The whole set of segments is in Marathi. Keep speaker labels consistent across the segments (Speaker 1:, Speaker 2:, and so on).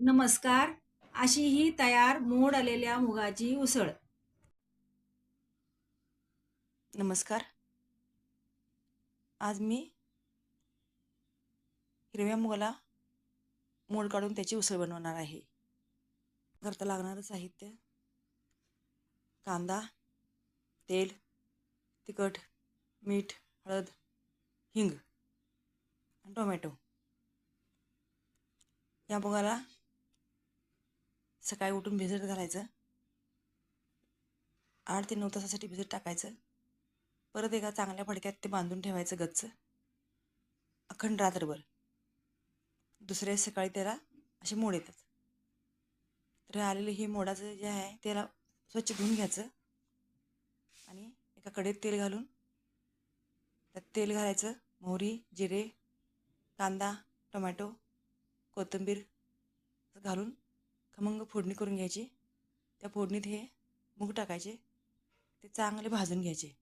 Speaker 1: नमस्कार. अशी ही तयार मोड आलेल्या मुगाची उसळ.
Speaker 2: नमस्कार. आज मी हिरव्या मुगाला मोड काढून त्याची उसळ बनवणार आहे. करता लागणारं साहित्य कांदा तेल तिखट मीठ हळद हिंग आणि टोमॅटो. या मुगाला सकाळी उठून भिजत घालायचं. आठ ते नऊ तासासाठी भिजत टाकायचं. परत एका चांगल्या फडक्यात ते बांधून ठेवायचं गच्च. अखंड रात्रभर. दुसऱ्या सकाळी त्याला असे मोड येतात. तर आलेलं हे मोडाचं जे आहे त्याला स्वच्छ धुवून घ्यायचं. आणि एका कडेत तेल घालून त्यात तेल घालायचं. मोहरी जिरे कांदा टोमॅटो कोथिंबीर घालून खमंग फोडणी करून घ्यायची? त्या फोडणीत हे मूग टाकायचे ते चांगले भाजून घ्यायचे.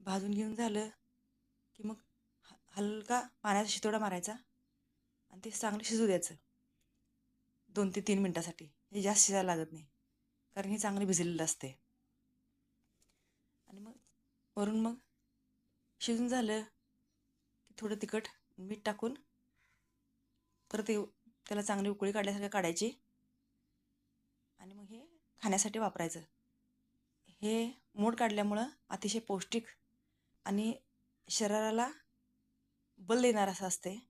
Speaker 2: भाजून घेऊन झालं की मग ह हलका पाण्याचा शितोडा मारायचा आणि ते चांगलं शिजू द्यायचं. दोन ते तीन मिनटासाठी. हे जास्त शिजायला लागत नाही. कारण हे चांगले भिजलेलं असते आणि मग वरून मग शिजून झालं की थोडं तिखट मीठ टाकून परत त्याला चांगली उकळी काढल्यासारखं काढायची. आणि मग हे खाण्यासाठी वापरायचं. हे मोड काढल्यामुळं अतिशय पौष्टिक आणि शरीराला बल देणार असं असते.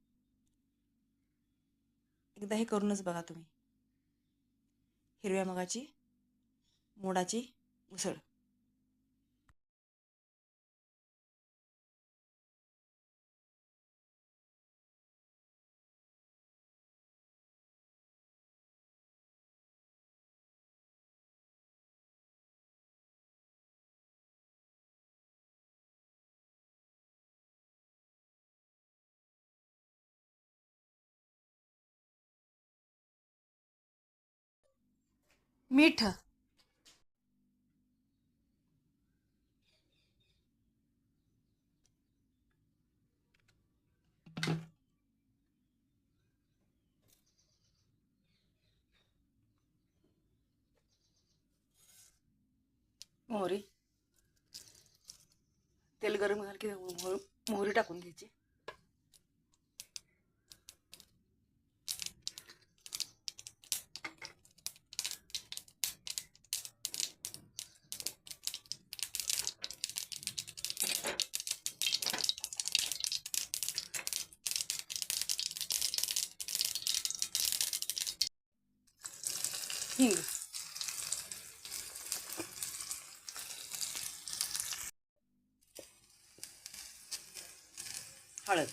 Speaker 2: एकदा हे करूनच बघा तुम्ही. हिरव्या मगाची मोडाची उसळ.
Speaker 1: मीठ.
Speaker 2: मोहरी. तेल गरम झालं की मोहरी मोहरी टाकून घ्यायची. हिंग हळद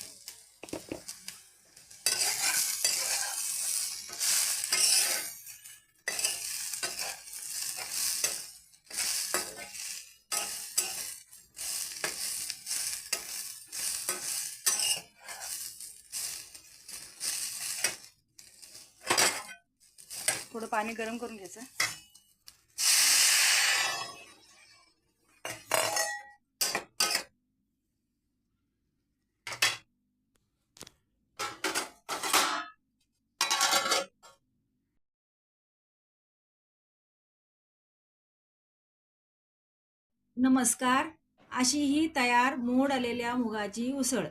Speaker 2: थोडं पाणी गरम करून घ्यायचं.
Speaker 1: नमस्कार. अशी ही तयार मोड आलेल्या मुगाची उसळ.